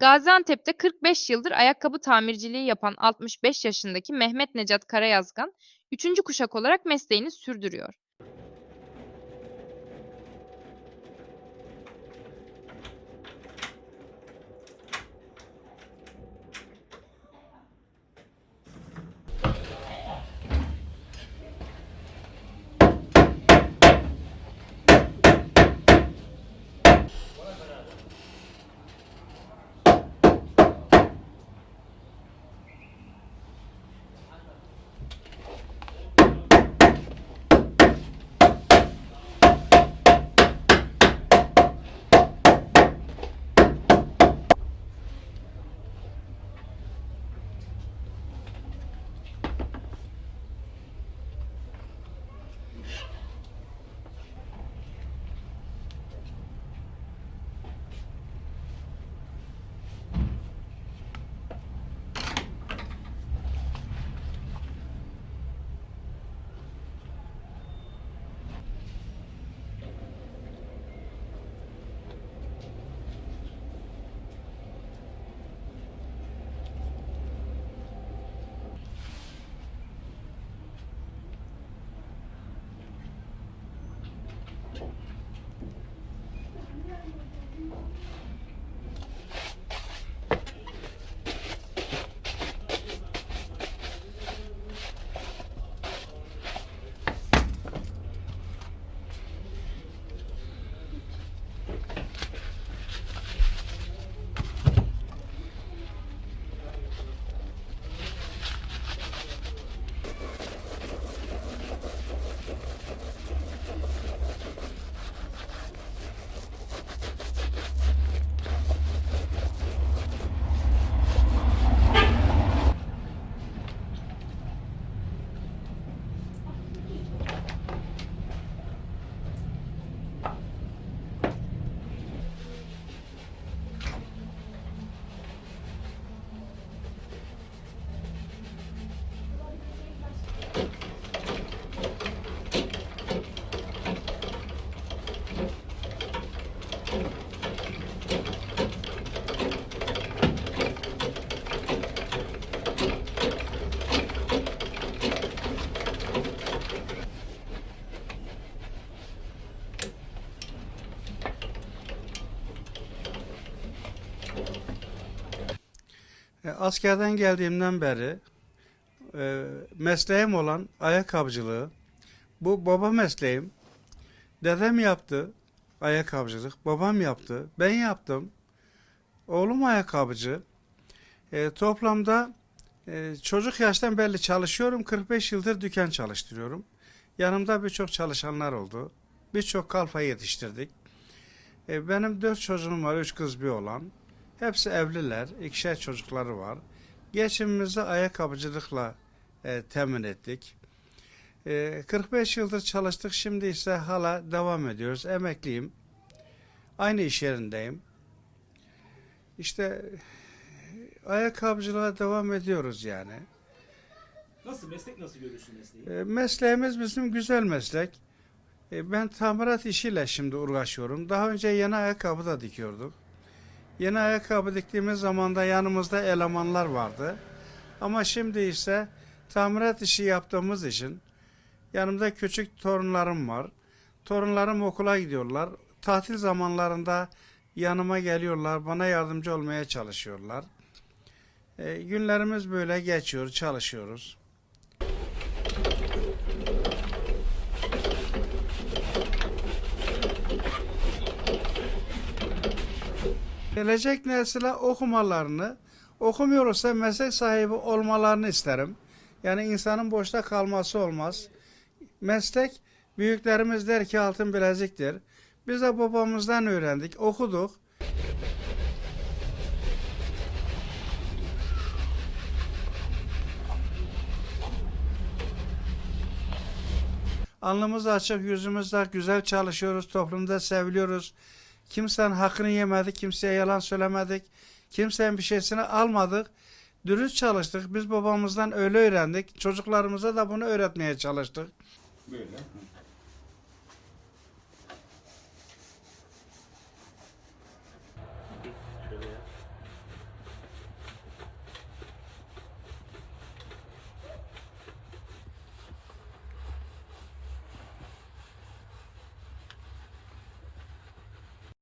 Gaziantep'te 45 yıldır ayakkabı tamirciliği yapan 65 yaşındaki Mehmet Necat Karayazgan, 3. kuşak olarak mesleğini sürdürüyor. E, Askerden geldiğimden beri e, mesleğim olan ayakkabıcılığı, bu baba mesleğim. Dedem yaptı ayakkabıcılık, babam yaptı, ben yaptım. Oğlum ayakkabıcı. E, toplamda e, çocuk yaştan belli çalışıyorum. 45 yıldır dükkan çalıştırıyorum. Yanımda birçok çalışanlar oldu. Birçok kalfa yetiştirdik. E, benim dört çocuğum var, üç kız bir oğlan. Hepsi evliler, ikişer çocukları var. Geçimimizi ayakkabıcılıkla e, temin ettik. E, 45 yıldır çalıştık, şimdi ise hala devam ediyoruz. Emekliyim. Aynı iş yerindeyim. İşte ayakkabıcılığa devam ediyoruz yani. Nasıl meslek nasıl görüyorsun mesleği? E, mesleğimiz bizim güzel meslek. E, ben tamirat işiyle şimdi uğraşıyorum. Daha önce yeni ayakkabı da dikiyorduk. Yeni ayakkabı diktiğimiz zaman da yanımızda elemanlar vardı. Ama şimdi ise tamirat işi yaptığımız için yanımda küçük torunlarım var. Torunlarım okula gidiyorlar. Tatil zamanlarında yanıma geliyorlar. Bana yardımcı olmaya çalışıyorlar. E, günlerimiz böyle geçiyor, çalışıyoruz. Gelecek nesile okumalarını, okumuyorsa meslek sahibi olmalarını isterim. Yani insanın boşta kalması olmaz. Meslek büyüklerimiz der ki altın bileziktir. Biz de babamızdan öğrendik, okuduk. Alnımız açık, yüzümüz de güzel çalışıyoruz, toplumda seviliyoruz. Kimsenin hakkını yemedik, kimseye yalan söylemedik. Kimsenin bir şeysini almadık. Dürüst çalıştık. Biz babamızdan öyle öğrendik. Çocuklarımıza da bunu öğretmeye çalıştık. Böyle.